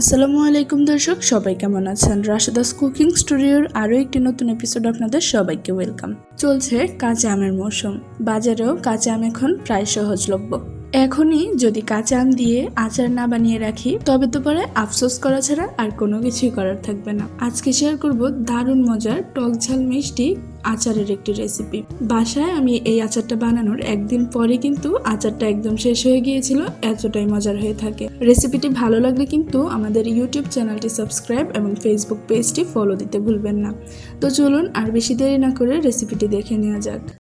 আসসালামু আলাইকুম দর্শক, সবাই কেমন আছেন? রাশেদাস কুকিং স্টুডিওর আরও একটি নতুন এপিসোড আপনাদের সবাইকে ওয়েলকাম চলছে কাঁচা আমের মৌসুম। বাজারেও কাঁচা আম এখন প্রায় সহজলভ্য। এখনই যদি কাঁচা আম দিয়ে আচার না বানিয়ে রাখি, তবে তো পরে আফসোস করা ছাড়া আর কোনো কিছুই করার থাকবে না। আজকে শেয়ার করব দারুণ মজার টক ঝাল মিষ্টি আচারের একটি রেসিপি বাসায় আমি এই আচারটা বানানোর একদিন পরে কিন্তু আচারটা একদম শেষ হয়ে গিয়েছিল, এতটাই মজার হয়ে থাকে। রেসিপিটি ভালো লাগলে কিন্তু আমাদের ইউটিউব চ্যানেলটি সাবস্ক্রাইব এবং ফেসবুক পেজটি ফলো দিতে ভুলবেন না। তো চলুন আর বেশি দেরি না করে রেসিপিটি দেখে নেওয়া যাক।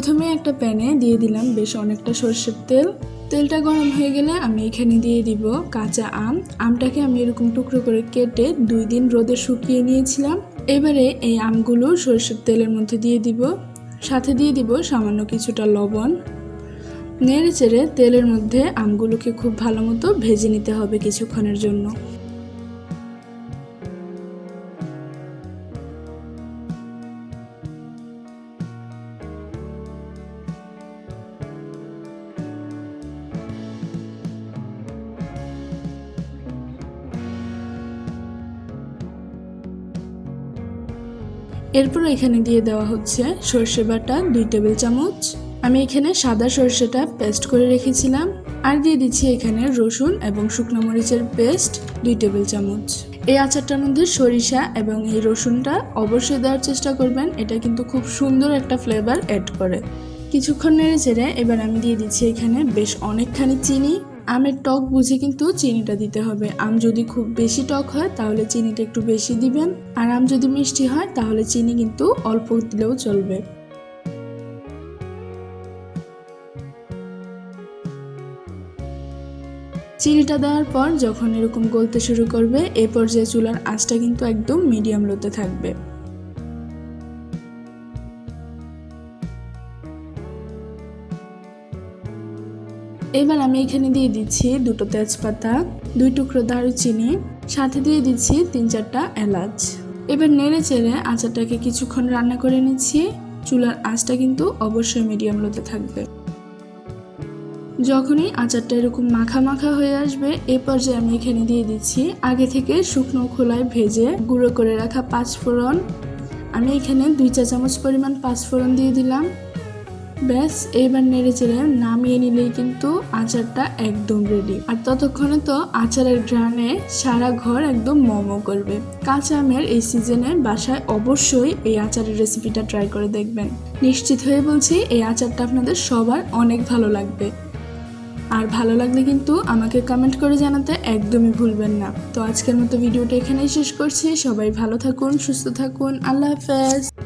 প্রথমে একটা প্যানে দিয়ে দিলাম বেশ অনেকটা সর্ষের তেল। তেলটা গরম হয়ে গেলে আমি এখানে দিয়ে দিব কাঁচা আম। আমটাকে আমি এরকম টুকরো করে কেটে দুই দিন রোদে শুকিয়ে নিয়েছিলাম। এবারে এই আমগুলো সর্ষের তেলের মধ্যে দিয়ে দিব। সাথে দিয়ে দিব সামান্য কিছুটা লবণ। নেড়ে চেড়ে তেলের মধ্যে আমগুলোকে খুব ভালো মতো ভেজে নিতে হবে কিছুক্ষণের জন্য। এরপর এখানে দিয়ে দেওয়া হচ্ছে সর্ষে বাটা, দুই টেবিল চামচ। আমি এখানে সাদা সর্ষেটা পেস্ট করে রেখেছিলাম। আর দিয়ে দিচ্ছি এখানে রসুন এবং শুকনো মরিচের পেস্ট, দুই টেবিল চামচ। এই আচারটার মধ্যে সরিষা এবং এই রসুনটা অবশ্যই দেওয়ার চেষ্টা করবেন। এটা কিন্তু খুব সুন্দর একটা ফ্লেভার অ্যাড করে। কিছুক্ষণ নেড়ে চেড়ে এবার আমি দিয়ে দিচ্ছি এখানে বেশ অনেকখানি চিনি। আমের টক বুঝে কিন্তু চিনিটা দিতে হবে। আম যদি খুব বেশি টক হয়, তাহলে চিনিটা একটু বেশি দিবেন। আর আম যদি মিষ্টি হয়, তাহলে চিনি কিন্তু অল্প দিলেও চলবে। চিনিটা দেওয়ার পর যখন এরকম গলতে শুরু করবে, এ পর্যায়ে চুলার আঁচটা কিন্তু একদম মিডিয়াম লোতে থাকবে। এবার আমি এখানে দিয়ে দিচ্ছি দুটো তেজপাতা, দুই টুকরো দারুচিনি, সাথে দিয়ে দিচ্ছি তিন চারটা এলাচ। এবার নেড়ে চেড়ে আচারটাকে কিছুক্ষণ রান্না করে নিচ্ছি। চুলার আঁচটা কিন্তু অবশ্যই মিডিয়াম লোতে থাকবে। যখনই আচারটা এরকম মাখা মাখা হয়ে আসবে, এ পর্যায়ে আমি এখানে দিয়ে দিচ্ছি আগে থেকে শুকনো খোলায় ভেজে গুঁড়ো করে রাখা পাঁচফোড়ন। আমি এখানে দুই চা চামচ পরিমাণ পাঁচফোড়ন দিয়ে দিলাম। ব্যাস, এবার নেড়ে চেড়ে নামিয়ে নিলেই কিন্তু আচারটা একদম রেডি আর ততক্ষণে তো আচারের ঘ্রাণে সারা ঘর একদম মোমো করবে। কাঁচা আমের এই সিজনে বাসায় অবশ্যই এই আচারের রেসিপিটা ট্রাই করে দেখবেন। নিশ্চিত হয়ে বলছি, এই আচারটা আপনাদের সবার অনেক ভালো লাগবে। আর ভালো লাগলে কিন্তু আমাকে কমেন্ট করে জানাতে একদমই ভুলবেন না। তো আজকের মতো ভিডিওটা এখানেই শেষ করছি। সবাই ভালো থাকুন, সুস্থ থাকুন। আল্লাহ হাফেজ।